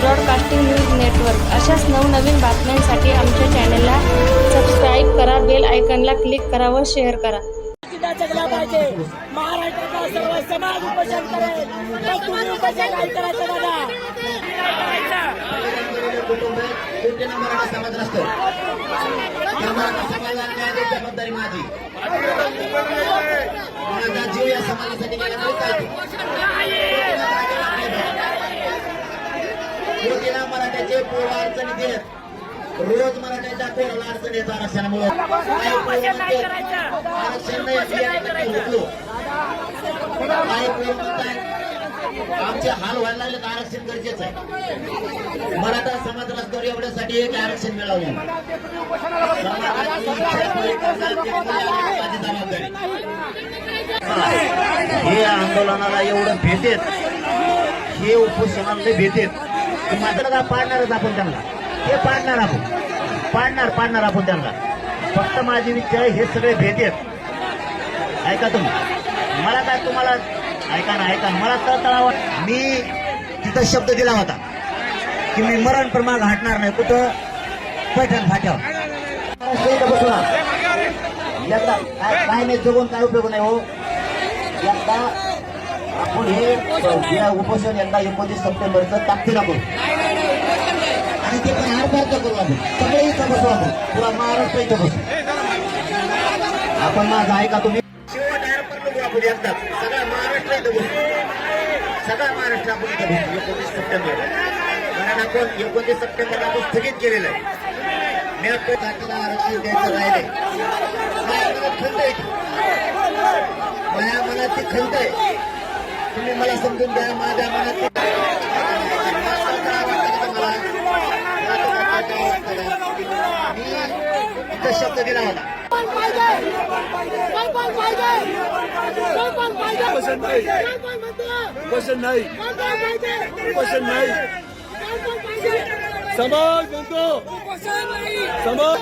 Broadcasting news network अशाच नवनवीन बातम्यांसाठी आमच्या चॅनलला सबस्क्राईब करा बेल आयकॉनला क्लिक करा व शेअर करा. तिथं जगला पाहिजे? महाराष्ट्राचा सर्व समाज उपोषण करेल. पण तुम्ही उपोषण काय करायचं बघा योजना मराठा समाज नसतो त्या मराठा समाजाला न्याय देण्याची जबाबदारी माझी माझा जीव या समाजासाठी गेल्यामुळे काय युवतीला मराठ्याचे पोरं देत रोज मराठ्याच्या पोराला अडचणी येतात आरक्षणामुळे. म्हणतात, आरक्षण नाही आमचे हाल व्हायला लागले तर आरक्षण गरजेचं आहे. मराठा समाज रस्त्यावर एवढ्यासाठी एक आरक्षण मिळवलं हे आंदोलनाला एवढं भेटेत. हे उपोषणाला भेटेत. मात्र का पाडणारच आपण त्यांना? हे पाडणार आपण. पाडणार पाडणार आपण त्यांना. फक्त माझी विचार हे सगळे भेटेत ऐका तुम्ही. मला काय तुम्हाला ऐका ना ऐका मला तळतळावर मी तिथं शब्द दिला होता की मी मरण प्रमाण घाटणार नाही. कुठं? पैठण फाट्यावर. बसला यंदा काय काय नाही जगून काय उपयोग नाही हो. यंदा आपण हे उपोषण यंदा एकोणतीस सप्टेंबरचं ताकदीला करू. आणि ते पण आरपारचं करू आपण सगळे इथं बसू आपण पुरा महाराष्ट्र इथं बसू. आपण माझं ऐका तुम्ही. एकदा. सगळा महाराष्ट्र इथं बसू. सगळा महाराष्ट्र आपण इथं बसू. एकोणतीस सप्टेंबर. कारण आपण एकोणतीस सप्टेंबरला आपण स्थगित केलेलं आहे. मी आपण ताकदीला आरक्षण द्यायचं राहिले खंत आहे माझ्या मनात ती खंत आहे. तुम्ही मला समजून द्या माझ्या मनात ती- काय वाटतं का तुम्हाला? काय वाटतं का? मी शब्द दिला होता नाही. कोण नाही कोण नाही समाज म्हणतो समाज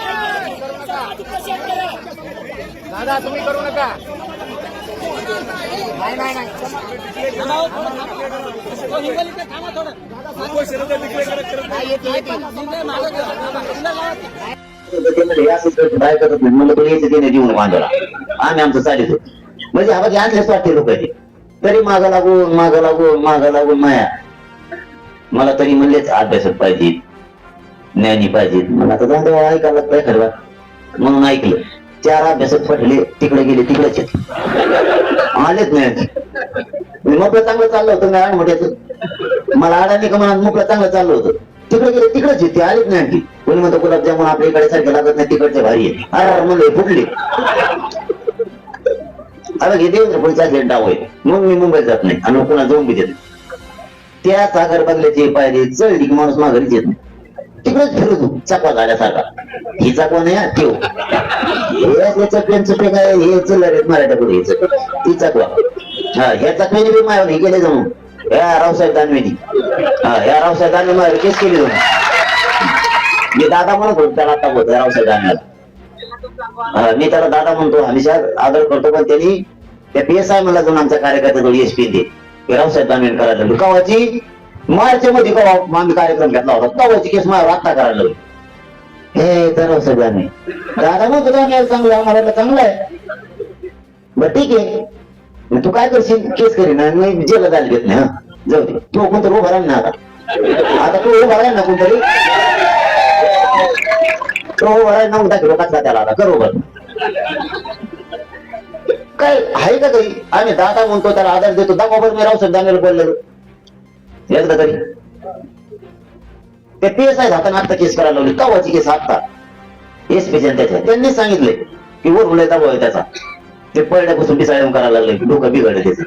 दादा तुम्ही करू नका काय करत नाही तो यायचं त्याने जीवन बांधला आम्ही आमचं चालित होतो म्हणजे आवाज बाकी वाटते लोक तरी मागा लागून माग लागून माग लागून माया मला तरी म्हणलेच अभ्यासक पाहिजे ज्ञानी पाहिजेत मला आता ऐकायला काय खरं म्हणून ऐकलं चार अभ्यासात पडले तिकडे गेले तिकडेच येत आलेच नाही. मोकळं चांगलं चाललं होतं मी आडमोठ्याचं. मला अडाणी का म्हणा मोकळं चांगलं चाललं होतं. तिकडे गेले तिकडेच येते आलेच नाही आणखी. कोणी म्हणतो गुलाबजामुन आपल्या इकडे सारखे लागत नाही तिकडचे भारी आहे अरे म्हणले फुटले. अरे हे देवेंद्र फडचा डाव आहे मग मी मुंबईत जात नाही. आणि पुन्हा जाऊन बी देत नाही. त्या सागर बंगल्याची पायरी चढली की माणूस माघारीच येत नाही. तिकडेच फिरू तू चकवा झाल्यासारखा ही चकवा नाही हा, ठेव. हे चकव्यांचं ते काय हे चल आहेत मराठा पुढे ती चकवा. हा ह्या चकव्याने बी मायावर हे केले जाऊन ह्या रावसाहेब दानवेनी. हा ह्या रावसाहेब दानवे मायावर केस केली जाऊन मी दादा म्हणत होतो त्याला आता होत रावसाहेब दानवेला. मी त्याला दादा म्हणतो हमेशा आदर करतो पण त्यांनी त्या पी एस आय मला जाऊन आमच्या कार्यकर्त्याजवळ एस पी ते रावसाहेब दानवे करायला लागलो. मार्च मध्ये आम्ही कार्यक्रम घेतला होता. तवाची केस माझ्यावर आत्ता करायला हे तर सगळ्यांनी. दादा म्हणतो तुझा चांगलं आहे, आम्हाला चांगलं आहे. बर ठीक आहे. मग तू काय करशील? केस करीन आणि मी जेला जायला देत नाही हा. जाऊ दे. तू कोणतरी उभा राहील ना आता. आता तू उभा राहील ना कोणतरी? तो उभा राहील ना मग किलो कचरा त्याला आता. कर उभा. काय आहे का काही? आम्ही दादा म्हणतो त्याला आधार देतो. दाखवा बरं मी रावसाहेब दांगेला बोललेलो एकदा तरी. ते पी एस आय हाताने आता केस करायला लावली. वाची केस आता एस पी त्याच्या त्यांनी सांगितले की वर उलय दाबा त्याचा. ते पडल्यापासून डिसाईड करायला लागले की डोकं बिघडलं त्याचं.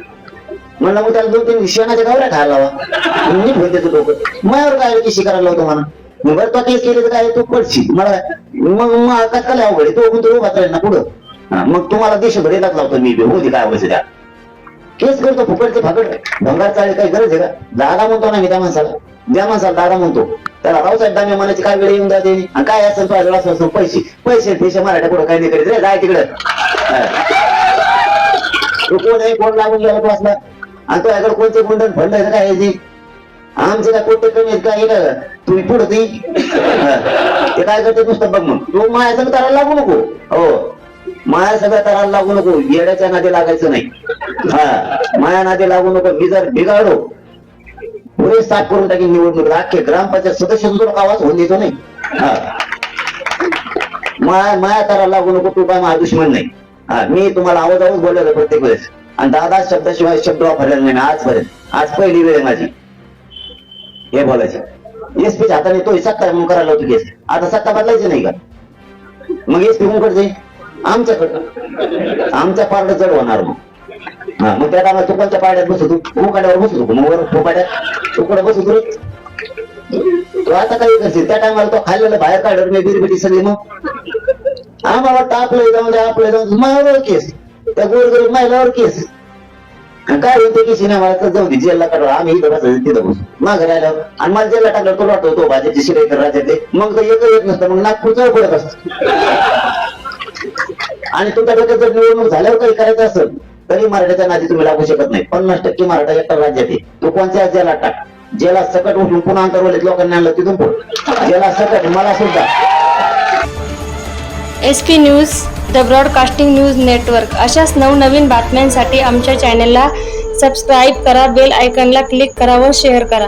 म्हणलं मग त्याला दोन तीन शेणाच्या गावऱ्या खायला लावा. नीट होईल त्याचं डोकं. मायावर काय केशी करायला लावतो म्हणा? मी बरं तो केस केले तर काय? तू पडशील. मला मग मग काय काय अवघड तो कोणतरी उभा ना पुढं. मग तुम्हाला देशभर येतात लावतो मी बी. काय व्हायचं त्या. केस करतो फुकटचे फाकड भंगार चालेल काही गरज आहे का? दादा म्हणतो ना मी त्या माणसाला. ज्या माणसाला दादा म्हणतो त्याला रावसाहेब दामे मनाची काय वेळ येऊन जाते? आणि काय असेल तुझ्या असं पैसे पैसे पैसे मराठा पुढे काही नाही करीत रे जाय तिकडे. कोण आहे? कोण लागून गेला तो असला? आणि तो याकडे कोणते गुंडन फंड आहे काय ते? आमचे काय कोणते कमी आहेत काय? का तुम्ही पुढे ते? काय करते नुसतं बघ मग. तू माया सगळं त्याला लागू नको. हो. माया सगळ्या तराला लागू नको. येड्याच्या नादी लागायचं नाही. हा. माया नादी लागू नको. मी जर बिघाडो पुरे साफ करून टाकी निवडणूक. अख्खे ग्रामपंचायत सदस्य सुद्धा आवाज होऊन देतो नाही. हा. माया माया करायला लागू नको. तू काय माझा दुश्मन नाही. हा. मी तुम्हाला आवाज आवाज बोललेलो प्रत्येक वेळेस. आणि दादा शब्दाशिवाय शब्द वापरलेला नाही. आज आजपर्यंत आज पहिली वेळ माझी. हे बोलायचं. एस पीच्या हाताने तो सत्ता म्हणून करायला होतो केस आता सत्ता बदलायची नाही का? मग एस पी कोण करते आमच्याकडं. आमच्या पारड जड होणार मग. हा मग त्या टायमाला तू कोणत्या पाड्यात बसतो तू मुकाड्यावर बसतो मग वर फोपाड्यात तुकडे बसतो रे. तो आता काही करशील? त्या टायमाला तो खाल्लेला बाहेर काढत नाही बिरबिटी सगळी मग. आम्हाला वाटतं म्हणजे आपलं जाऊन द्या आपलं जाऊन मायावर केस. त्या गोरगरीब महिलावर केस. काय होते की सिनेमाला तर जाऊ दे जेलला काढवा आम्ही इथं बसायचं तिथं बसू. माघारी आल्यावर आणि मला जेलला टाकलं तो वाटतो तो भाजपचे शिरेकर राज्यातले मग तर एक येत नसतं. मग नागपूरचं पडत असत. आणि तुमच्या डोक्यात जर निवडणूक झाल्यावर काही करायचं असेल तरी मराठ्याच्या नादी तुम्ही लागू शकत नाही. पन्नास टक्के मराठा एकटा राज्यात आहे. तो कोणत्या जेला टाक? जेला सकट उठून पुन्हा अंतरवलीत लोकांनी आणलं तिथून पुढे. जेला सकट मला सुद्धा. S P news the broadcasting news network. अशाच नवनवीन बातम्यांसाठी आमच्या चॅनलला सबस्क्राईब करा बेल आयकनला क्लिक करा व शेअर करा.